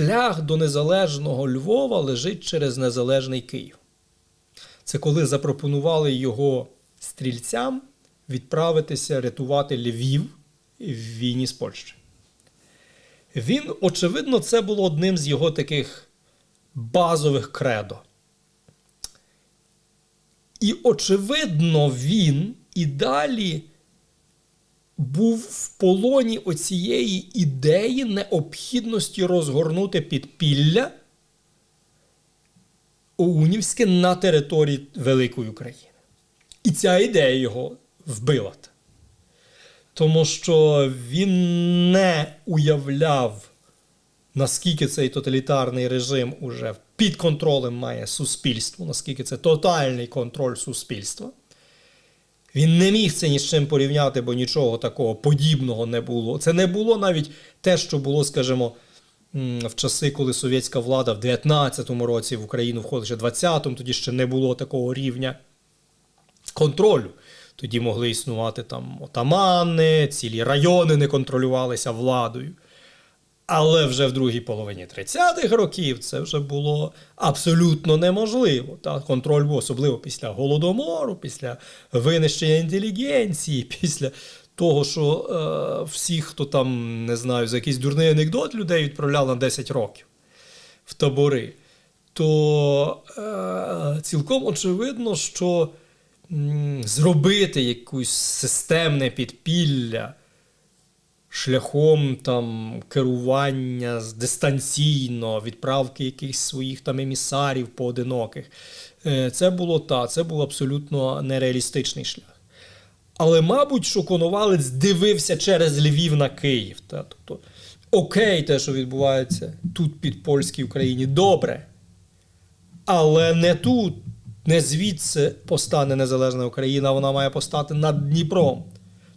шлях до незалежного Львова лежить через незалежний Київ. Це коли запропонували його стрільцям відправитися рятувати Львів в війні з Польщею. Він, очевидно, це було одним з його таких базових кредо. І, очевидно, він і далі був в полоні оцієї ідеї необхідності розгорнути підпілля Оунівське на території Великої України. І ця ідея його вбила. Тому що він не уявляв, наскільки цей тоталітарний режим уже під контролем має суспільство, наскільки це тотальний контроль суспільства. Він не міг це ні з чим порівняти, бо нічого такого подібного не було. Це не було навіть те, що було, скажімо, в часи, коли совєтська влада в 19-му році в Україну входила ще в 20-му, тоді ще не було такого рівня контролю. Тоді могли існувати там отамани, цілі райони не контролювалися владою. Але вже в другій половині 30-х років це вже було абсолютно неможливо. Та контроль був особливо після голодомору, після винищення інтелігенції, після того, що е, всіх, хто там не знаю, за якийсь дурний анекдот людей відправляв на 10 років в табори. То е, цілком очевидно, що м, зробити якусь системне підпілля шляхом там керування дистанційно, відправки якихось своїх там емісарів поодиноких. Е, Це було та, це був абсолютно нереалістичний шлях. Але, мабуть, що Коновалець дивився через Львів на Київ. Та? Тобто, окей, те, що відбувається тут під польській Україні, добре. Але не тут, не звідси постане незалежна Україна, вона має постати над Дніпром.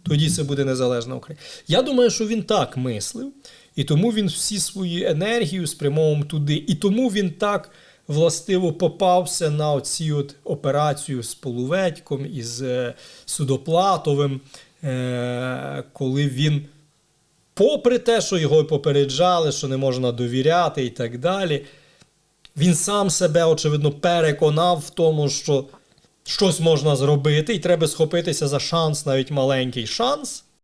Тоді це буде незалежна Україна. Я думаю, що він так мислив, і тому він всі свої енергію спрямовував туди. І тому він так властиво попався на оці от операцію з Полуведьком і з е, Судоплатовим, е, коли він, попри те, що його попереджали, що не можна довіряти і так далі, він сам себе, очевидно, переконав в тому, що щось можна зробити, і треба схопитися за шанс, навіть маленький шанс,